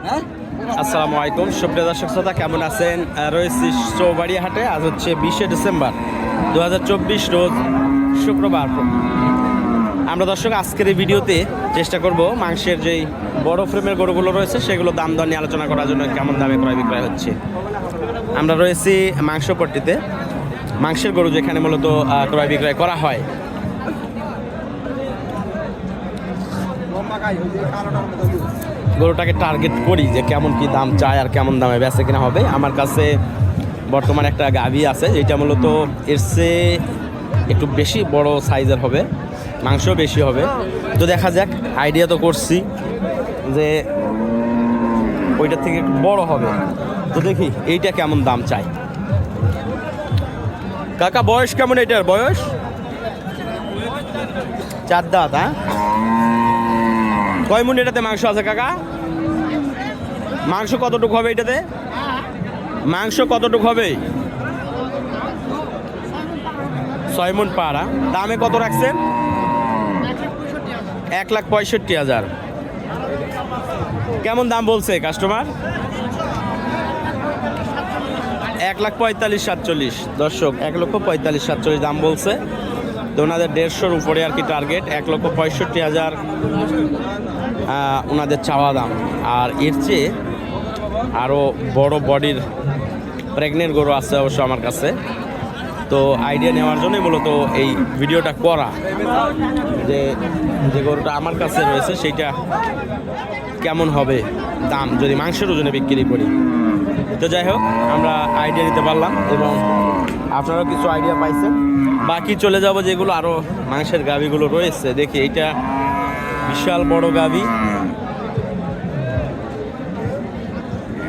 আসসালামু আলাইকুম। সুপ্রিয় দর্শক শ্রোতা, কেমন আছেন? রয়েছি চৌবাড়ি হাটে আজ হচ্ছে বিশে ডিসেম্বর দু হাজার চব্বিশ রোজ শুক্রবার। আমরা দর্শক, আজকের এই ভিডিওতে চেষ্টা করব মাংসের যেই বড় ফ্রেমের গরুগুলো রয়েছে, সেগুলো দাম দর নিয়ে আলোচনা করার জন্য কেমন দামে ক্রয় বিক্রয় হচ্ছে। আমরা রয়েছি মাংসপট্টিতে। মাংসের গরু যেখানে মূলত ক্রয় বিক্রয় করা হয়। গরুটাকে টার্গেট করি যে কেমন কি দাম চায় আর কেমন দামে বেচে কিনা হবে। আমার কাছে বর্তমানে একটা গাভী আছে, যেটা মূলত এর চেয়ে একটু বেশি বড় সাইজের হবে মাংস বেশি হবে। তো দেখা যাক আইডিয়া তো করছি যে ওইটার থেকে একটু বড় হবে। তো দেখি, এইটা কেমন দাম চাই কাকা, বয়স কেমন এটার? বয়স? চার দাঁত হ্যাঁ? কয় মুন এটাতে মাংস আছে, কাকা? মাংস কতটুকু হবে এটাতে? মাংস কতটুকু হবে? ছয় মন পাড়া দামে কত রাখছেন? এক লাখ পঁয়ষট্টি হাজার। কেমন দাম বলছে কাস্টমার? এক লাখ পঁয়তাল্লিশ, সাতচল্লিশ। দর্শক, এক লক্ষ পঁয়তাল্লিশ, সাতচল্লিশ দাম বলছে। তো ওনাদের দেড়শোর উপরে আর কি টার্গেট এক লক্ষ পঁয়ষট্টি হাজার ওনাদের চাওয়া দাম। আর এর চেয়ে আরও বড় বডির প্রেগনেন্ট গরু আছে অবশ্য আমার কাছে। তো আইডিয়া নেওয়ার জন্যই মূলত এই ভিডিওটা করা। যে যে গরুটা আমার কাছে রয়েছে, সেইটা কেমন হবে, দাম, যদি মাংসের ওজনে বিক্রি করি। তো যাই হোক, আমরা আইডিয়া নিতে পারলাম এবং আপনারাও কিছু আইডিয়া পাইছেন। বাকি চলে যাব যেগুলো আরও মাংসের গাভিগুলো রয়েছে। দেখি এটা বিশাল বড় গাভি।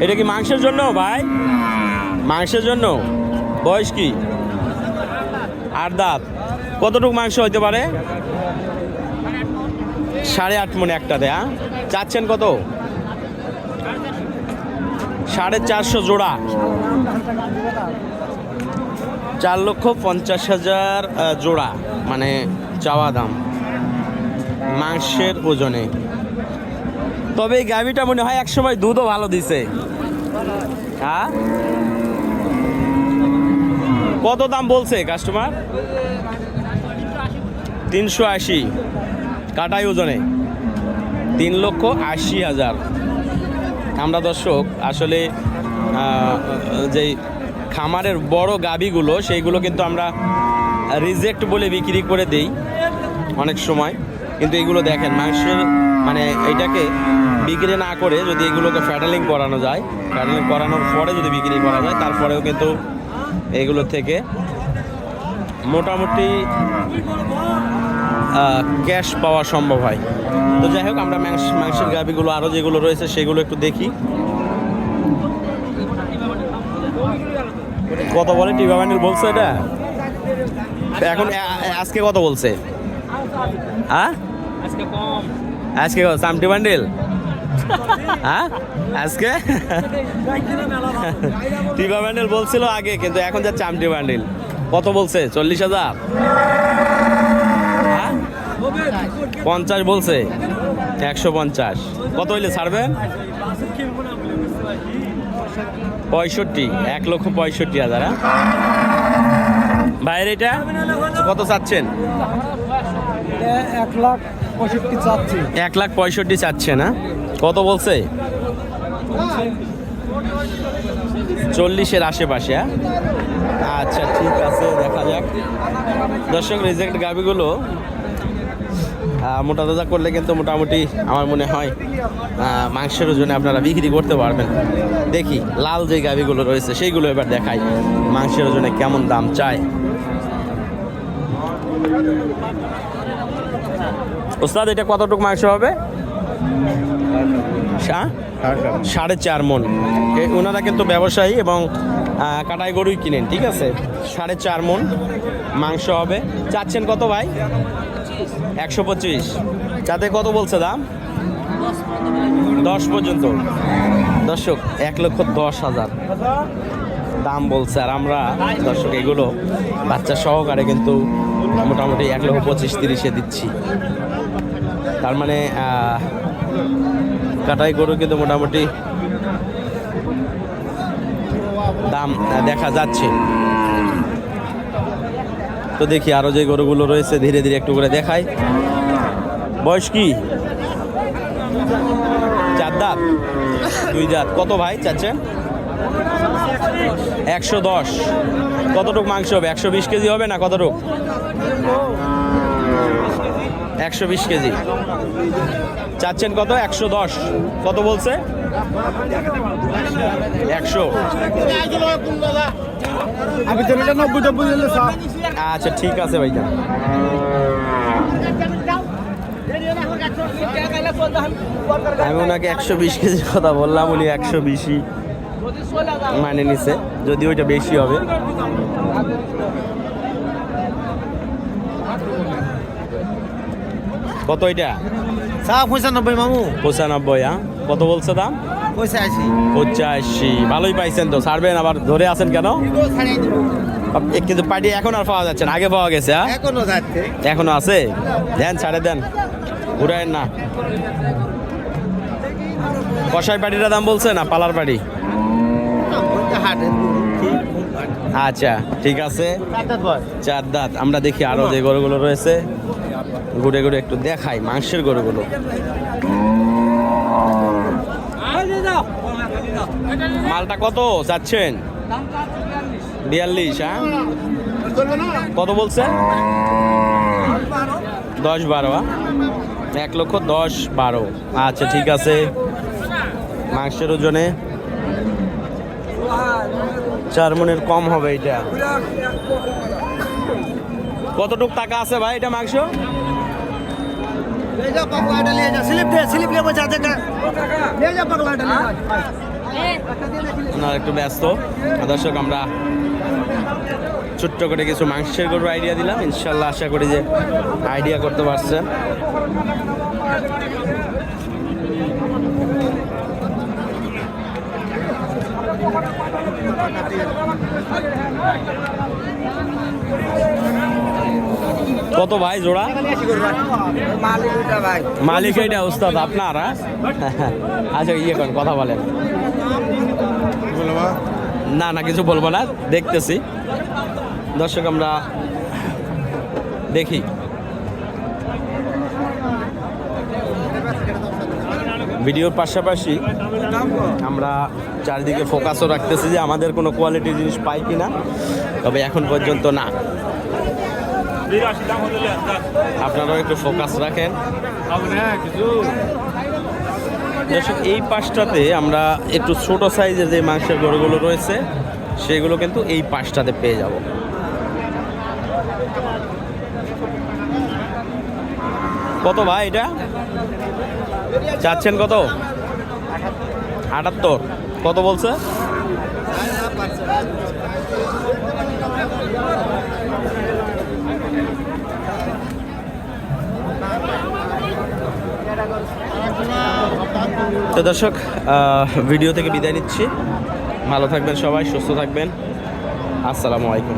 এটা কি মাংসের জন্য, ভাই? মাংসের জন্য? বয়স কি? আট দাঁত। কতটুকু মাংস হইতে পারে? সাড়ে আট মনে একটাতে হ্যাঁ? চাচ্ছেন কত? সাড়ে চারশো জোড়া। চার লক্ষ পঞ্চাশ হাজার জোড়া মানে চাওয়া দাম। মাংসের ওজনে। তবে এই গাভিটা মনে হয় একসময় দুধও ভালো দিছে। হ্যাঁ? কত দাম বলছে কাস্টমার তিনশো আশি। কাটাই ওজনে। তিন লক্ষ আশি হাজার। আমরা দর্শক, আসলে যেই খামারের বড় গাবিগুলো, সেইগুলো কিন্তু আমরা রিজেক্ট বলে বিক্রি করে দেই অনেক সময়। কিন্তু এগুলো দেখেন, মাংসের মানে এইটাকে বিক্রি না করে যদি এগুলোকে ফ্যাটালিং করানো যায়, ফ্যাটালিং করানোর পরে যদি বিক্রি করা যায়, তারপরেও কিন্তু এগুলো থেকে মোটামুটি ক্যাশ পাওয়া সম্ভব হয়। তো যাই হোক, আমরা মাংস মাংসের গাভিগুলো আরও যেগুলো রয়েছে সেগুলো একটু দেখি। কত বলে টিভা বান্ডিল বলছে এটা? এখন আজকে কত বলছে? হ্যাঁ? আজকে সামটি বান্ডিল? হ্যাঁ? আজকে? টিভা বান্ডিল বলছিল আগে, কিন্তু এখন যা চামটি বান্ডিল। কত বলছে? চল্লিশ হাজার? হ্যাঁ? পঞ্চাশ বলছে। একশো পঞ্চাশ। কত হইলে ছাড়বেন? পঁয়ষট্টি। এক লক্ষ পঁয়ষট্টি হাজার হ্যাঁ? বাইরে এটা? কত চাচ্ছেন? এক লাখ পঁয়ষট্টি এক লাখ পঁয়ষট্টি চাচ্ছে না? কত বলছে? চল্লিশের আশেপাশে হ্যাঁ? আচ্ছা ঠিক আছে, দেখা যাক। দর্শক রিজেক্ট গাবিগুলো মোটা তাজা করলে কিন্তু মোটামুটি আমার মনে হয় মাংসের ওজনে আপনারা বিক্রি করতে পারবেন। দেখি, লাল যে গাবিগুলো রয়েছে, সেইগুলো এবার দেখাই, মাংসের ওজনে কেমন দাম চায়। ওস্তাদ, এটা কতটুকু মাংস হবে? সাড়ে চার মন। ওনারা কিন্তু ব্যবসায়ী এবং কাটাই গরুই কিনেন, ঠিক আছে? সাড়ে চার মন মাংস হবে। চাচ্ছেন কত ভাই? একশো পঁচিশ। তাতে কত বলছে দাম? দশ পর্যন্ত। দর্শক, এক লক্ষ দশ হাজার। দাম বলছে, আর আমরা, দর্শক, এগুলো বাচ্চা সহকারে কিন্তু মোটামুটি এক লক্ষ পঁচিশ তিরিশে দিচ্ছি। তার মানে কাটাই গরু কিন্তু মোটামুটি দাম দেখা যাচ্ছে। তো দেখি আরও যে গরুগুলো রয়েছে, ধীরে ধীরে একটু করে দেখাই। বয়স কি? চার দাঁত? দুই দাঁত। কত ভাই চাচ্ছেন? একশো দশ। কতটুক মাংস হবে? একশো বিশ কেজি হবে না কতটুক? একশো বিশ কেজি। চাচ্ছেন কত? একশো দশ। কত বলছে? একশো। আচ্ছা ঠিক আছে ভাইজান। আমি ওনাকে একশো বিশ কেজি কথা বললাম উনি একশো বিশই মানে নিছে যদি ওইটা বেশি হবে। কত এটা? সব পঁচানব্বই মামু। পঁচানব্বই হ্যাঁ? কত বলছে দাম? পঁচাশি। পঁচাশি। ভালোই পাইছেন তো ছাড়বেন আবার ধরে আছেন কেন? কিন্তু পার্টি এখন আর পাওয়া যাচ্ছে না আগে পাওয়া গেছে হ্যাঁ? এখনও যাচ্ছে। এখনও আছে? দেন ছাড়ে দেন। উড়ায়েন না। কষাই পাটিটা দাম বলছে না পালার পাটি আচ্ছা ঠিক আছে। চার দাঁত আমরা দেখি আরও যে গরুগুলো রয়েছে। ঘুরে ঘুরে একটু দেখাই মাংসের গরুগুলো। মালটা কত চাচ্ছেন? বিয়াল্লিশ হ্যাঁ? কত বলছে? দশ বারো হ্যাঁ? এক লক্ষ দশ বারো। আচ্ছা ঠিক আছে। মাংসের ওজনে? চার মনের কম হবে এটা। কতটুক টাকা আছে ভাই এটা মাংস? একটু ব্যস্ত। দর্শক আমরা ছোট্ট করে কিছু মাংসের গরুর আইডিয়া দিলাম। ইনশাল্লাহ আশা করি যে আইডিয়া করতে পারছেন। Thank you. কত ভাই জোড়া? মালিক এটা উস্তাদ আপনার হ্যাঁ? আচ্ছা ইয়ে করেন, কথা বলেন। না না, কিছু বলব না, দেখতেছি। দর্শক, আমরা দেখি। ভিডিওর পাশাপাশি আমরা চারিদিকে ফোকাসও রাখতেছি যে আমাদের কোনো কোয়ালিটি জিনিস পাই কি না তবে এখন পর্যন্ত না। আপনারাও একটু ফোকাস রাখেন। দর্শক এই পাশটাতে আমরা একটু ছোট সাইজের যে মাংসের গরুগুলো রয়েছে সেগুলো কিন্তু এই পাশটাতে পেয়ে যাব। কত ভাই এটা? চাচ্ছেন কত? আটাত্তর। কত বলছে? তো দর্শক ভিডিও থেকে বিদায় নিচ্ছি। ভালো থাকবেন সবাই সুস্থ থাকবেন। আসসালামু আলাইকুম।